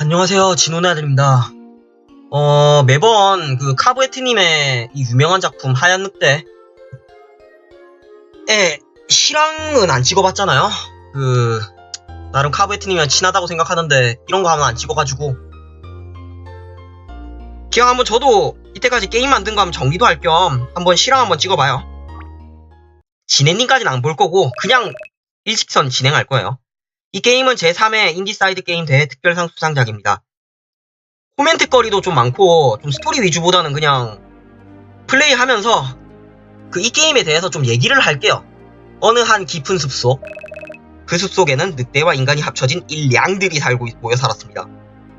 안녕하세요. 진호네 아들입니다. 어, 매번 그 카브에트님의 이 유명한 작품 하얀 늑대. 에, 실황은 안 찍어봤잖아요. 그, 나름 카브에트님이랑 친하다고 생각하는데, 이런 거 하면 안 찍어가지고. 기왕 한번 저도 이때까지 게임 만든 거 하면 정리도 할 겸 한번 실황 한번 찍어봐요. 진해님까지는 안 볼 거고, 그냥 일직선 진행할 거예요. 이 게임은 제3회 인디사이드 게임 대회 특별상 수상작입니다. 코멘트 거리도 좀 많고 좀 스토리 위주보다는 그냥 플레이하면서 그 이 게임에 대해서 좀 얘기를 할게요. 어느 한 깊은 숲속 그 숲속에는 늑대와 인간이 합쳐진 일량들이 살고 있- 모여 살았습니다.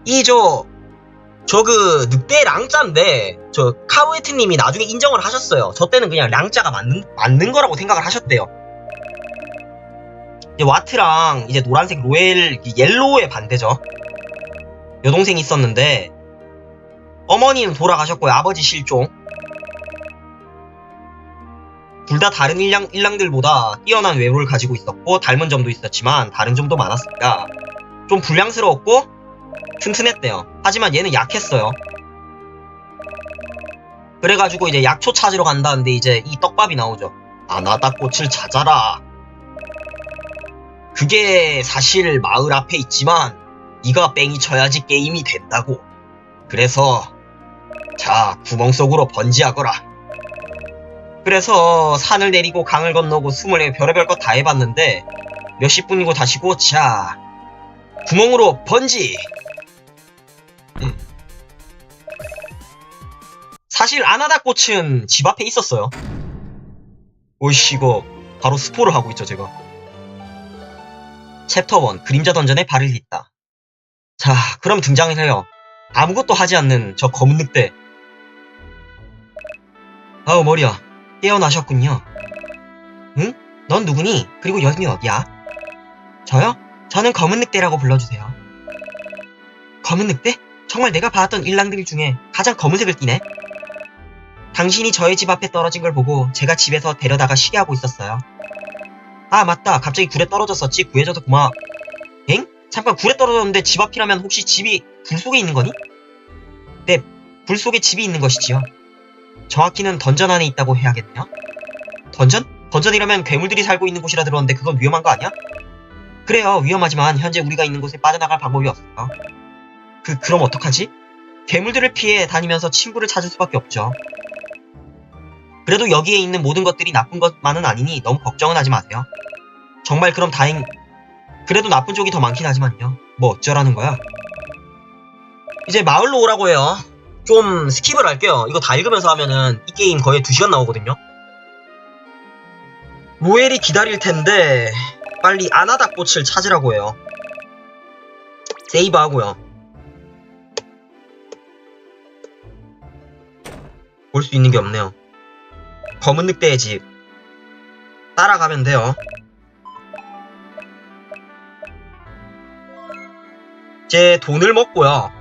이 저 저 그 늑대 랑자인데 저 카우에트님이 나중에 인정을 하셨어요. 저 때는 그냥 랑자가 맞는 맞는 거라고 생각을 하셨대요. 와트랑 이제 노란색 로엘 이 옐로우의 반대죠. 여동생이 있었는데 어머니는 돌아가셨고요. 아버지 실종. 둘 다 다른 일랑, 일랑들보다 뛰어난 외모를 가지고 있었고 닮은 점도 있었지만 다른 점도 많았습니다. 좀 불량스러웠고 튼튼했대요. 하지만 얘는 약했어요. 그래가지고 이제 약초 찾으러 간다는데 이제 이 떡밥이 나오죠. 아나다 꽃을 찾아라. 그게 사실 마을 앞에 있지만 네가 뺑이 쳐야지 게임이 된다고. 그래서 자 구멍 속으로 번지하거라. 그래서 산을 내리고 강을 건너고 숨을 내 별의별 것다 해봤는데 몇십 분이고 다시고 자 구멍으로 번지. 음. 사실 아나다 꽃은 집 앞에 있었어요. 오이씨 이거 바로 스포를 하고 있죠 제가. 챕터 1 그림자 던전에 발을 딛다. 자, 그럼 등장을 해요. 아무것도 하지 않는 저 검은 늑대. 아우 머리야, 깨어나셨군요. 응? 넌 누구니? 그리고 여긴이 어디야? 저요? 저는 검은 늑대라고 불러주세요. 검은 늑대? 정말 내가 봤던 일랑들 중에 가장 검은색을 띠네. 당신이 저의 집 앞에 떨어진 걸 보고 제가 집에서 데려다가 쉬게 하고 있었어요. 아 맞다 갑자기 굴에 떨어졌었지 구해줘서 고마워 엥? 잠깐 굴에 떨어졌는데 집 앞이라면 혹시 집이 굴 속에 있는 거니? 네, 굴 속에 집이 있는 것이지요 정확히는 던전 안에 있다고 해야겠네요 던전? 던전이라면 괴물들이 살고 있는 곳이라 들었는데 그건 위험한 거 아니야? 그래요 위험하지만 현재 우리가 있는 곳에 빠져나갈 방법이 없어요 그, 그럼 어떡하지? 괴물들을 피해 다니면서 친구를 찾을 수밖에 없죠 그래도 여기에 있는 모든 것들이 나쁜 것만은 아니니 너무 걱정은 하지 마세요. 정말 그럼 다행, 그래도 나쁜 쪽이 더 많긴 하지만요. 뭐 어쩌라는 거야? 이제 마을로 오라고 해요. 좀 스킵을 할게요. 이거 다 읽으면서 하면은 이 게임 거의 2시간 나오거든요. 로엘이 기다릴 텐데 빨리 아나다 꽃을 찾으라고 해요. 세이브 하고요. 볼 수 있는 게 없네요. 검은 늑대의 집 따라가면 돼요. 제 돈을 먹고요.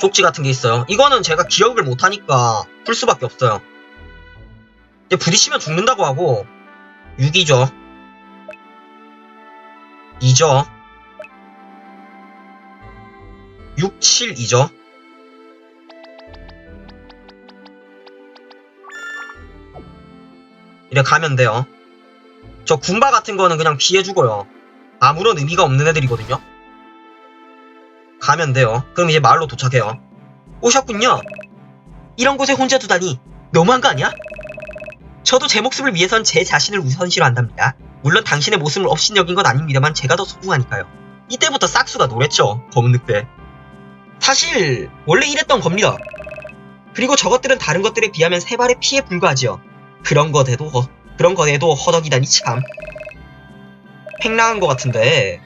쪽지 같은 게 있어요. 이거는 제가 기억을 못하니까 풀 수밖에 없어요. 이제 부딪히면 죽는다고 하고 6이죠. 2죠. 6, 7, 2죠. 이래 가면 돼요. 저 군바 같은 거는 그냥 피해 주고요. 아무런 의미가 없는 애들이거든요. 가면 돼요. 그럼 이제 마을로 도착해요. 오셨군요. 이런 곳에 혼자 두다니 너무한 거 아니야? 저도 제 목숨을 위해선 제 자신을 우선시로 한답니다. 물론 당신의 모습을 업신여긴 건 아닙니다만 제가 더 소중하니까요. 이때부터 싹수가 노랬죠. 검은 늑대. 사실 원래 이랬던 겁니다. 그리고 저것들은 다른 것들에 비하면 세 발의 피에 불과하지요. 그런 것에도 허, 그런 것에도 허덕이다니 참. 팽랑한 것 같은데.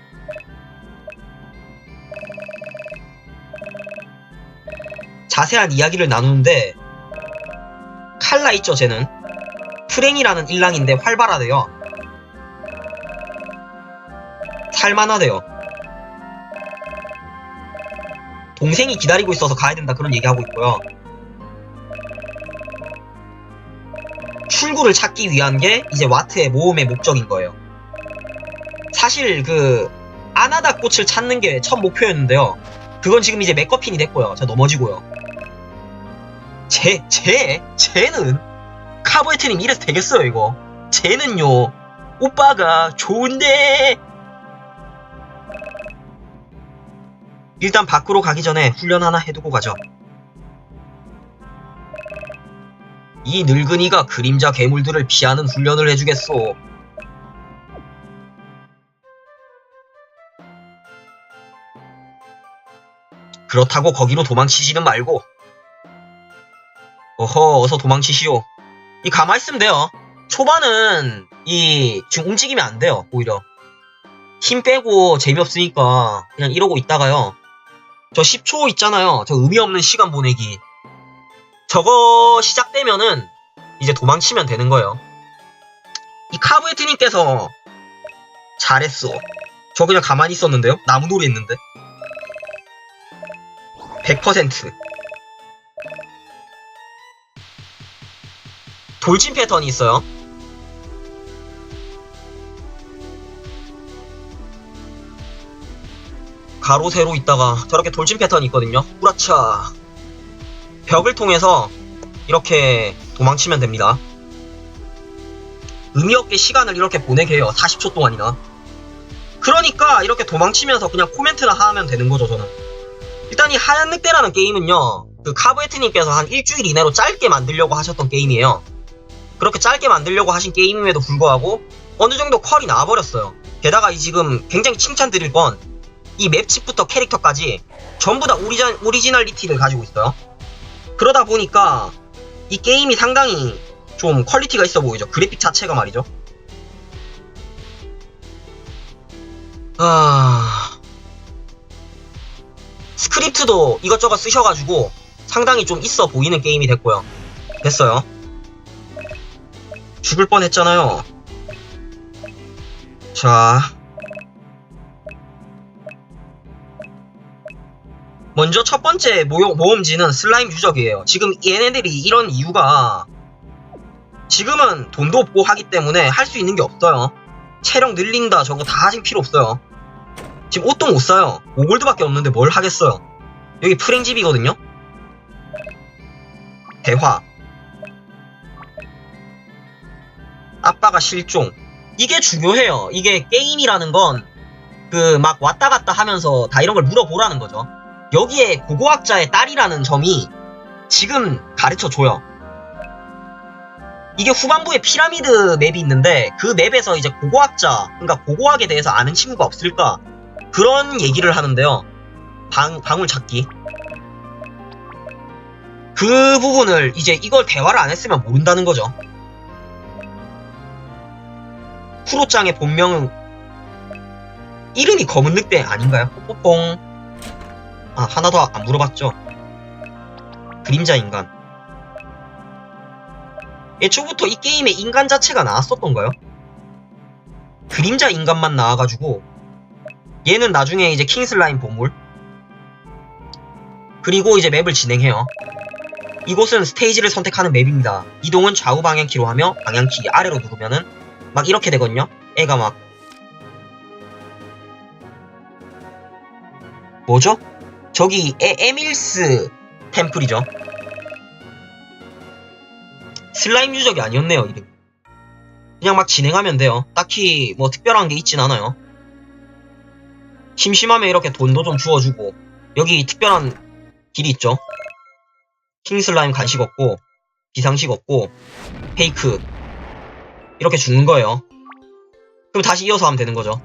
자세한 이야기를 나누는데 칼라 있죠 쟤는? 프랭이라는 일랑인데 활발하대요. 살만하대요. 동생이 기다리고 있어서 가야 된다 그런 얘기하고 있고요 출구를 찾기 위한 게 이제 와트의 모험의 목적인 거예요. 사실 그 하나다 꽃을 찾는 게 첫 목표였는데요. 그건 지금 이제 맥커핀이 됐고요. 저 넘어지고요. 쟤, 쟤, 쟤는 카보에트님 이래서 되겠어요, 이거. 쟤는요, 오빠가 좋은데! 일단 밖으로 가기 전에 훈련 하나 해두고 가죠. 이 늙은이가 그림자 괴물들을 피하는 훈련을 해주겠소. 그렇다고 거기로 도망치지는 말고. 어허, 어서 도망치시오. 이 가만히 있으면 돼요. 초반은 이 지금 움직이면 안 돼요. 오히려 힘 빼고 재미없으니까 그냥 이러고 있다가요. 저 10초 있잖아요. 저 의미 없는 시간 보내기. 저거 시작되면은 이제 도망치면 되는 거예요. 이 카브에트님께서 잘했어. 저 그냥 가만히 있었는데요. 나무놀이 했는데. 100% 돌진 패턴이 있어요. 가로 세로 있다가 저렇게 돌진 패턴이 있거든요. 우라차. 벽을 통해서 이렇게 도망치면 됩니다. 의미 없게 시간을 이렇게 보내게 해요. 40초 동안이나. 그러니까 이렇게 도망치면서 그냥 코멘트나 하면 되는 거죠, 저는. 일단 이 하얀 늑대라는 게임은요. 그 카브에트님께서 한 일주일 이내로 짧게 만들려고 하셨던 게임이에요. 그렇게 짧게 만들려고 하신 게임임에도 불구하고 어느 정도 퀄이 나와버렸어요. 게다가 이 지금 굉장히 칭찬드릴 건 이 맵칩부터 캐릭터까지 전부 다 오리진, 오리지널리티를 가지고 있어요. 그러다 보니까 이 게임이 상당히 좀 퀄리티가 있어 보이죠. 그래픽 자체가 말이죠. 아... 스크립트도 이것저것 쓰셔가지고 상당히 좀 있어 보이는 게임이 됐고요. 됐어요. 죽을 뻔 했잖아요. 자. 먼저 첫 번째 모험지는 슬라임 유적이에요. 지금 얘네들이 이런 이유가 지금은 돈도 없고 하기 때문에 할 수 있는 게 없어요. 체력 늘린다 저거 다 하실 필요 없어요. 지금 옷도 못 사요. 5골드밖에 없는데 뭘 하겠어요. 여기 프랭집이거든요. 대화. 아빠가 실종. 이게 중요해요. 이게 게임이라는 건 그 막 왔다 갔다 하면서 다 이런 걸 물어보라는 거죠. 여기에 고고학자의 딸이라는 점이 지금 가르쳐 줘요. 이게 후반부에 피라미드 맵이 있는데 그 맵에서 이제 고고학자, 그러니까 고고학에 대해서 아는 친구가 없을까 그런 얘기를 하는데요. 방, 방울 찾기. 그 부분을 이제 이걸 대화를 안 했으면 모른다는 거죠. 쿠로짱의 본명은 이름이 검은 늑대 아닌가요? 뽀뽀뽕. 아 하나 더안 물어봤죠. 그림자 인간. 애초부터 이 게임에 인간 자체가 나왔었던가요? 그림자 인간만 나와가지고 얘는 나중에 이제 킹슬라임 보물 그리고 이제 맵을 진행해요. 이곳은 스테이지를 선택하는 맵입니다. 이동은 좌우 방향키로 하며 방향키 아래로 누르면은 막 이렇게 되거든요. 애가 막 뭐죠? 저기 에, 에밀스 템플이죠. 슬라임 유적이 아니었네요, 이름. 그냥 막 진행하면 돼요. 딱히 뭐 특별한 게 있진 않아요. 심심하면 이렇게 돈도 좀 주워주고 여기 특별한 길이 있죠. 킹슬라임 간식 없고 비상식 없고 페이크 이렇게 죽는 거예요. 그럼 다시 이어서 하면 되는 거죠.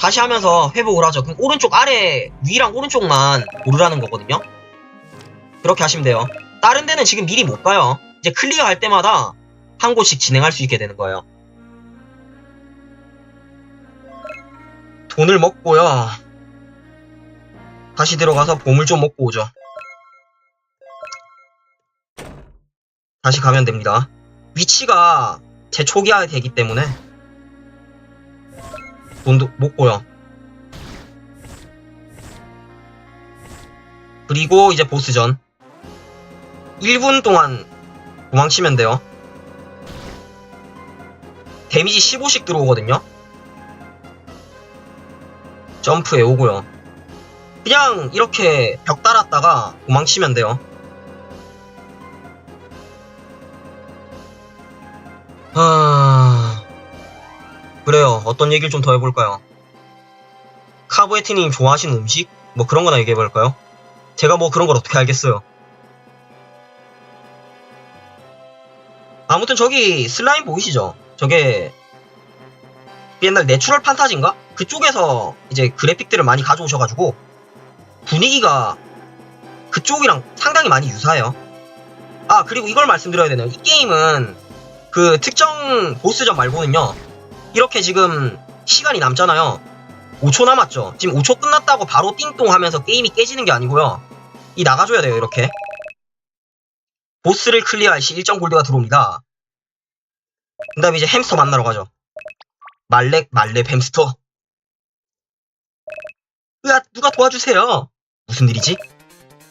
다시 하면서 회복을 하죠. 그럼 오른쪽 아래 위랑 오른쪽만 오르라는 거거든요. 그렇게 하시면 돼요. 다른 데는 지금 미리 못 가요. 이제 클리어 할 때마다 한 곳씩 진행할 수 있게 되는 거예요. 돈을 먹고요. 다시 들어가서 보물 좀 먹고 오죠. 다시 가면 됩니다. 위치가 제 초기화가 되기 때문에 돈도 먹고요. 그리고 이제 보스전. 1분 동안 도망치면 돼요. 데미지 15씩 들어오거든요. 점프해 오고요. 그냥 이렇게 벽 달았다가 도망치면 돼요. 아... 그래요. 어떤 얘기를 좀 더 해볼까요? 카보에티님 좋아하시는 음식? 뭐 그런 거나 얘기해볼까요? 제가 뭐 그런 걸 어떻게 알겠어요. 아무튼 저기 슬라임 보이시죠? 저게 옛날 내추럴 판타지인가? 그쪽에서 이제 그래픽들을 많이 가져오셔가지고 분위기가 그쪽이랑 상당히 많이 유사해요. 아 그리고 이걸 말씀드려야 되네요. 이 게임은 그 특정 보스전 말고는요 이렇게 지금 시간이 남잖아요. 5초 남았죠. 지금 5초 끝났다고 바로 띵동 하면서 게임이 깨지는 게 아니고요. 이 나가줘야 돼요, 이렇게. 보스를 클리어할 시 일정 골드가 들어옵니다. 그 다음에 이제 햄스터 만나러 가죠. 말렉, 말렙 햄스터. 으아, 누가 도와주세요. 무슨 일이지?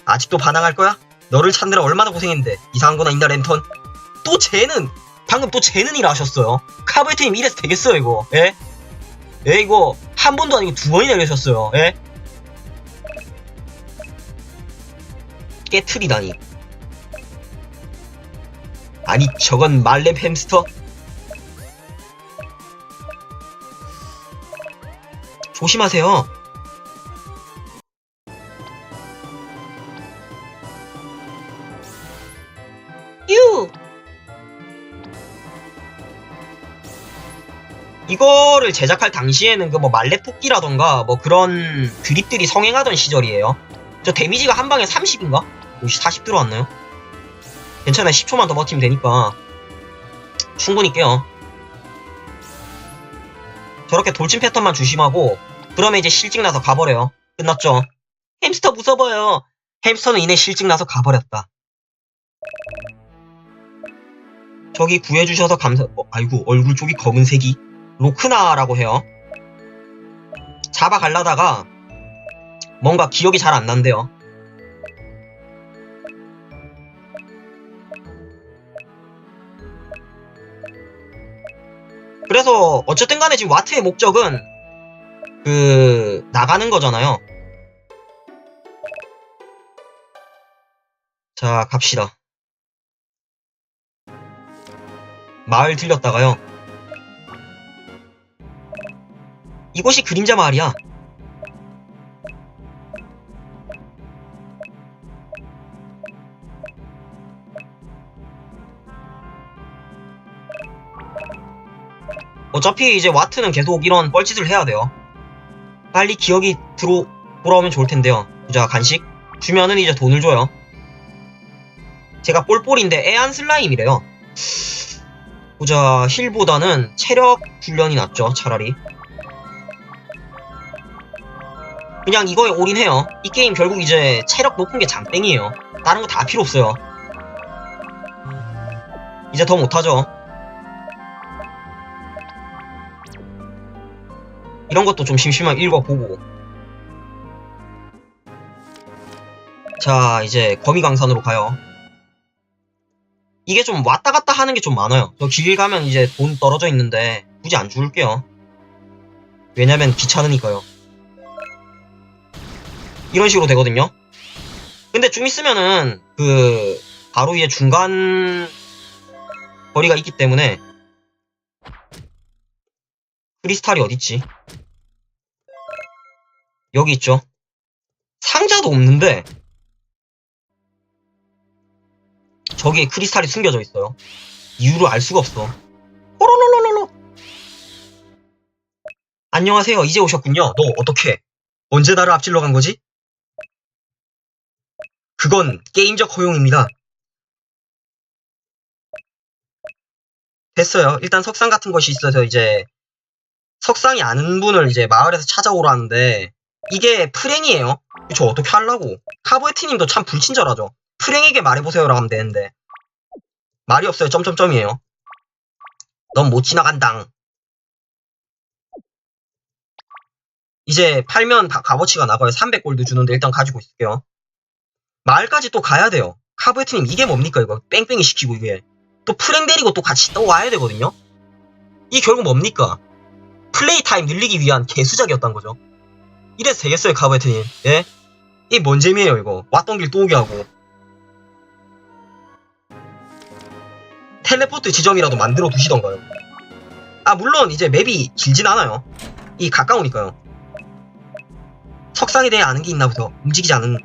아직도 반항할 거야? 너를 찾느라 얼마나 고생했는데. 이상한 거나 있나, 랜턴? 또 쟤는, 방금 또일 하셨어요. 카브에트님 이래서 되겠어요, 이거. 예? 예, 이거 한 번도 아니고 두 번이나 이러셨어요. 예? 깨트리다니. 아니, 저건 말렙 햄스터? 조심하세요. 이거를 제작할 당시에는 그 뭐 말렙 토끼라던가 뭐 그런 드립들이 성행하던 시절이에요. 저 데미지가 한 방에 30인가? 40 들어왔나요? 괜찮아요. 10초만 더 버티면 되니까. 충분히 깨요. 저렇게 돌진 패턴만 조심하고, 그러면 이제 실직 나서 가버려요. 끝났죠? 햄스터 무서워요. 햄스터는 이내 실직 나서 가버렸다. 저기 구해주셔서 감사, 어, 아이고, 얼굴 쪽이 검은색이. 로크나라고 해요. 잡아갈라다가, 뭔가 기억이 잘 안 난대요. 그래서 어쨌든 간에 지금 와트의 목적은 그 나가는 거잖아요. 자, 갑시다. 마을 들렸다가요. 이곳이 그림자 마을이야. 어차피 이제 와트는 계속 이런 뻘짓을 해야 돼요. 빨리 기억이 들어 돌아오면 좋을 텐데요. 보자 간식 주면은 이제 돈을 줘요. 제가 볼볼인데 애안 슬라임이래요. 보자 힐보다는 체력 훈련이 낫죠 차라리. 그냥 이거에 올인해요. 이 게임 결국 이제 체력 높은 게 장땡이에요. 다른 거 다 필요 없어요. 이제 더 못하죠. 이런 것도 좀 심심하게 읽어보고. 자, 이제 거미강산으로 가요. 이게 좀 왔다 갔다 하는 게 좀 많아요. 저 길 가면 이제 돈 떨어져 있는데 굳이 안 죽을게요. 왜냐면 귀찮으니까요. 이런 식으로 되거든요. 근데 좀 있으면은 그 바로 위에 중간 거리가 있기 때문에 크리스탈이 어딨지? 여기 있죠. 상자도 없는데 저기에 크리스탈이 숨겨져 있어요. 이유를 알 수가 없어. 호로로로로로. 안녕하세요. 이제 오셨군요. 너 어떻게? 언제 나를 앞질러 간 거지? 그건 게임적 허용입니다. 됐어요. 일단 석상 같은 것이 있어서 이제 석상이 아는 분을 이제 마을에서 찾아오라는데 이게 프랭이에요. 저 어떻게 하려고? 카보에티님도 참 불친절하죠. 프랭에게 말해보세요라고 하면 되는데 말이 없어요. 점점점이에요. 넌 못 지나간당. 이제 팔면 다 값어치가 나가요. 300골드 주는데 일단 가지고 있을게요. 마을까지 또 가야 돼요. 카브에트님 이게 뭡니까 이거 뺑뺑이 시키고 이게 또 프랭 데리고 또 같이 또 와야 되거든요. 이 결국 뭡니까? 플레이 타임 늘리기 위한 개수작이었단 거죠. 이래서 되겠어요, 카바이트님. 예? 이게 뭔 재미예요, 이거. 왔던 길 또 오게 하고. 텔레포트 지점이라도 만들어 두시던가요. 아, 물론 이제 맵이 길진 않아요. 이 가까우니까요. 석상에 대해 아는 게 있나 보다. 움직이지 않은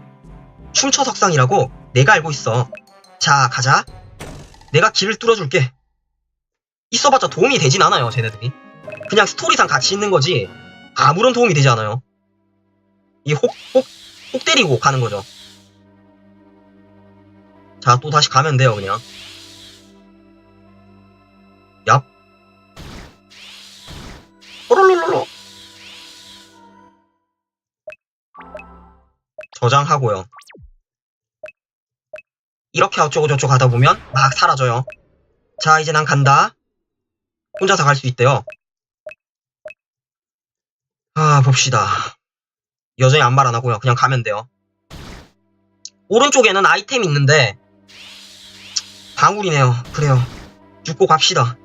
춤춰 석상이라고 내가 알고 있어. 자, 가자. 내가 길을 뚫어줄게. 있어봤자 도움이 되진 않아요, 쟤네들이. 그냥 스토리상 같이 있는 거지. 아무런 도움이 되지 않아요. 이 혹, 혹, 혹 때리고 가는 거죠. 자, 또 다시 가면 돼요, 그냥. 얍. 호롤롤롤로. 저장하고요. 이렇게 어쩌고저쩌고 가다 보면 막 사라져요. 자, 이제 난 간다. 혼자서 갈 수 있대요. 아, 봅시다. 여전히 아무 말 안 하고요. 그냥 가면 돼요. 오른쪽에는 아이템이 있는데 방울이네요. 그래요. 죽고 갑시다.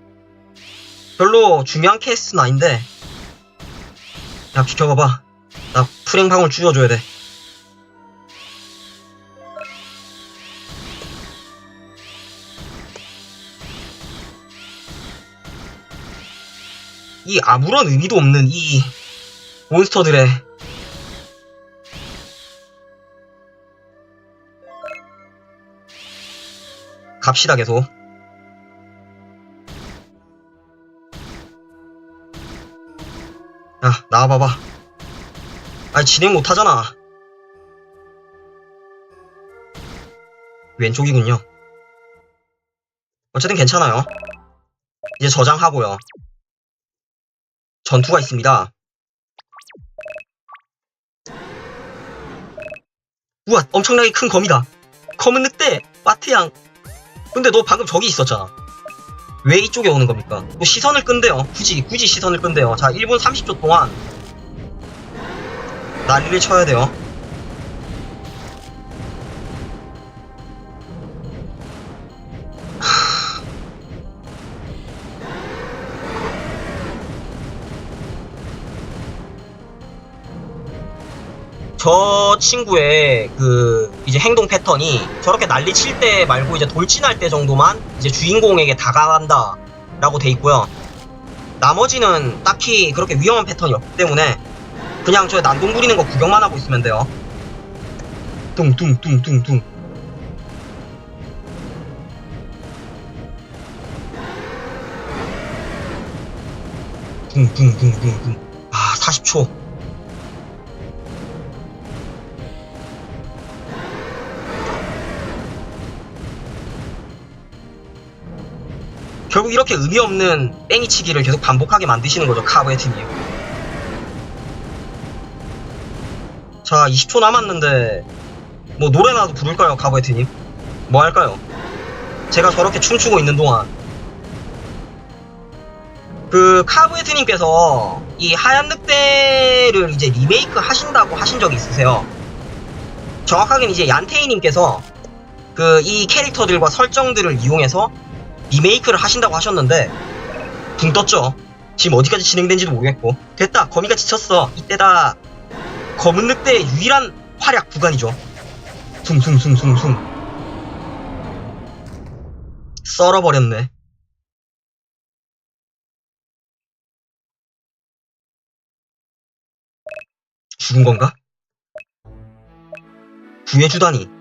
별로 중요한 케이스는 아닌데 야 비켜봐봐. 나 프랭 방울 줄여줘야 돼. 이 아무런 의미도 없는 이 몬스터들의 갑시다 계속. 야 나와봐봐. 아니 진행 못하잖아. 왼쪽이군요. 어쨌든 괜찮아요. 이제 저장하고요 전투가 있습니다. 우와 엄청나게 큰 검이다. 검은 늑대 마트양 근데 너 방금 저기 있었잖아. 왜 이쪽에 오는 겁니까? 또 시선을 끈대요. 굳이 굳이 시선을 끈대요. 자 1분 30초 동안 난리를 쳐야 돼요 저 친구의 그 이제 행동 패턴이 저렇게 난리 칠 때 말고 이제 돌진할 때 정도만 이제 주인공에게 다가간다 라고 돼 있고요. 나머지는 딱히 그렇게 위험한 패턴이 없기 때문에 그냥 저 난동 부리는 거 구경만 하고 있으면 돼요. 뚱뚱뚱뚱뚱. 붕붕붕붕붕. 아, 40초. 결국 이렇게 의미 없는 뺑이치기를 계속 반복하게 만드시는 거죠, 카브의 팀이. 자, 20초 남았는데, 뭐, 노래나도 부를까요, 카브의 팀님? 뭐 할까요? 제가 저렇게 춤추고 있는 동안. 그, 카브에트님께서 이 하얀 늑대를 이제 리메이크 하신다고 하신 적이 있으세요. 정확하게는 이제 얀테이님께서 그, 이 캐릭터들과 설정들을 이용해서 리메이크를 하신다고 하셨는데 붕 떴죠. 지금 어디까지 진행된지도 모르겠고 됐다 거미가 지쳤어 이때다 검은 늑대의 유일한 활약 구간이죠. 숭숭숭숭숭 썰어버렸네. 죽은 건가? 구해주다니.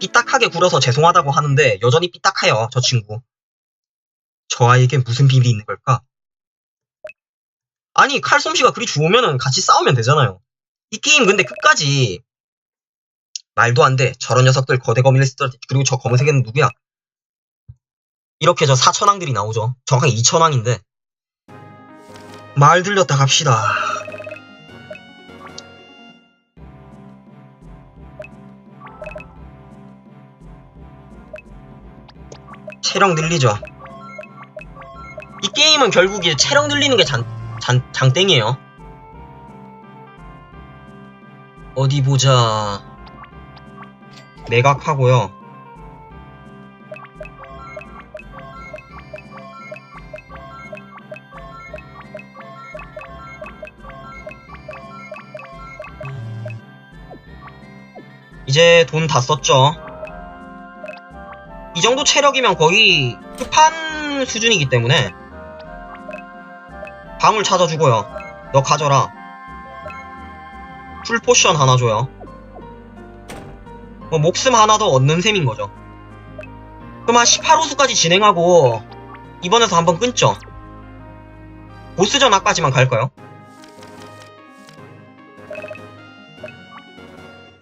삐딱하게 굴어서 죄송하다고 하는데 여전히 삐딱해요, 저 친구. 저 아이에겐 무슨 비밀이 있는 걸까? 아니, 칼솜씨가 그리 좋으면은 같이 싸우면 되잖아요. 이 게임 근데 끝까지 말도 안 돼. 저런 녀석들 거대 거미를 쓰더라. 그리고 저 검은색은 누구야? 이렇게 저 사천왕들이 나오죠. 정확하게 이천왕인데. 말 들렸다 갑시다. 체력 늘리죠. 이 게임은 결국에 체력 늘리는 게 장땡이에요 어디 보자. 매각하고요. 이제 돈 다 썼죠. 이 정도 체력이면 거의 끝판 수준이기 때문에 방울 찾아주고요. 너 가져라. 풀 포션 하나 줘요. 뭐 목숨 하나 더 얻는 셈인 거죠. 그럼 한 18호수까지 진행하고 이번에서 한번 끊죠. 보스전 앞까지만 갈까요?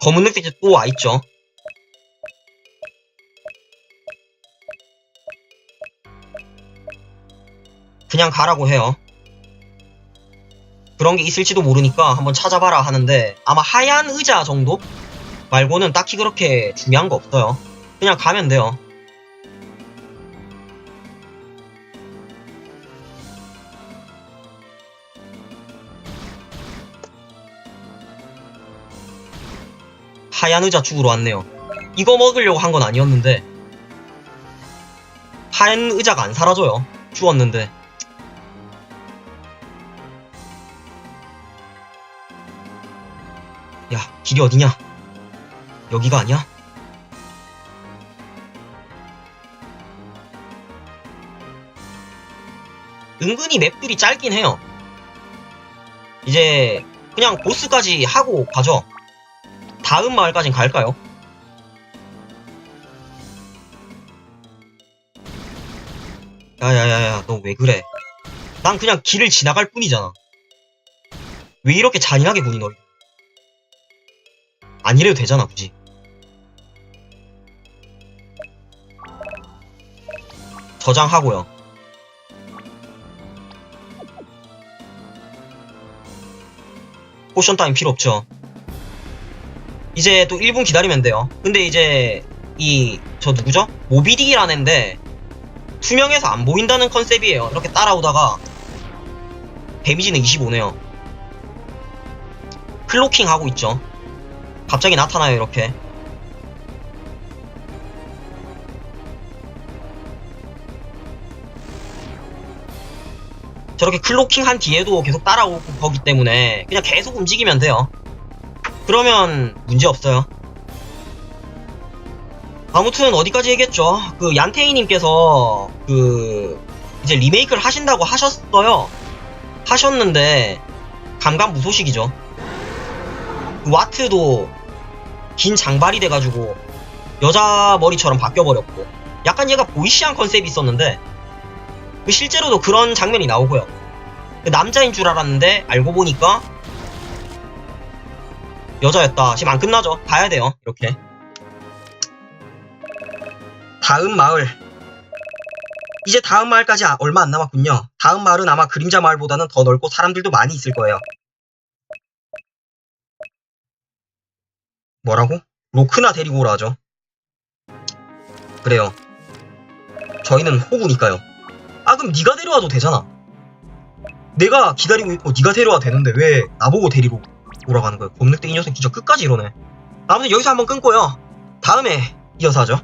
검은 늑대 또 와있죠. 그냥 가라고 해요. 그런 게 있을지도 모르니까 한번 찾아봐라 하는데 아마 하얀 의자 정도? 말고는 딱히 그렇게 중요한 거 없어요. 그냥 가면 돼요. 하얀 의자 죽으러 왔네요. 이거 먹으려고 한 건 아니었는데 하얀 의자가 안 사라져요. 주웠는데 길이 어디냐? 여기가 아니야? 은근히 맵들이 짧긴 해요. 이제 그냥 보스까지 하고 가죠. 다음 마을까진 갈까요? 야야야야 너 왜 그래? 난 그냥 길을 지나갈 뿐이잖아. 왜 이렇게 잔인하게 보니 너? 안 이래도 되잖아 굳이. 저장하고요. 포션 따윈 필요 없죠. 이제 또 1분 기다리면 돼요. 근데 이제 이 저 누구죠? 모비딕이라는 애인데 투명해서 안 보인다는 컨셉이에요. 이렇게 따라오다가 데미지는 25네요. 클로킹 하고 있죠. 갑자기 나타나요 이렇게. 저렇게 클로킹 한 뒤에도 계속 따라오고 거기 때문에 그냥 계속 움직이면 돼요. 그러면 문제 없어요. 아무튼 어디까지 얘기했죠? 그 얀테이님께서 그 이제 리메이크를 하신다고 하셨어요. 하셨는데 감감무소식이죠. 그 와트도 긴 장발이 돼가지고 여자 머리처럼 바뀌어버렸고 약간 얘가 보이시한 컨셉이 있었는데 그 실제로도 그런 장면이 나오고요. 그 남자인 줄 알았는데 알고 보니까 여자였다. 지금 안 끝나죠? 봐야 돼요. 이렇게. 다음 마을. 이제 다음 마을까지 아- 얼마 안 남았군요. 다음 마을은 아마 그림자 마을보다는 더 넓고 사람들도 많이 있을 거예요. 뭐라고? 로크나 데리고 오라 하죠. 그래요. 저희는 호구니까요. 아 그럼 네가 데려와도 되잖아. 내가 기다리고 있고 네가 데려와 되는데 왜 나보고 데리고 오라고 하는 거예요? 검늑대 이 녀석 진짜 끝까지 이러네. 아무튼 여기서 한번 끊고요. 다음에 이어서 하죠.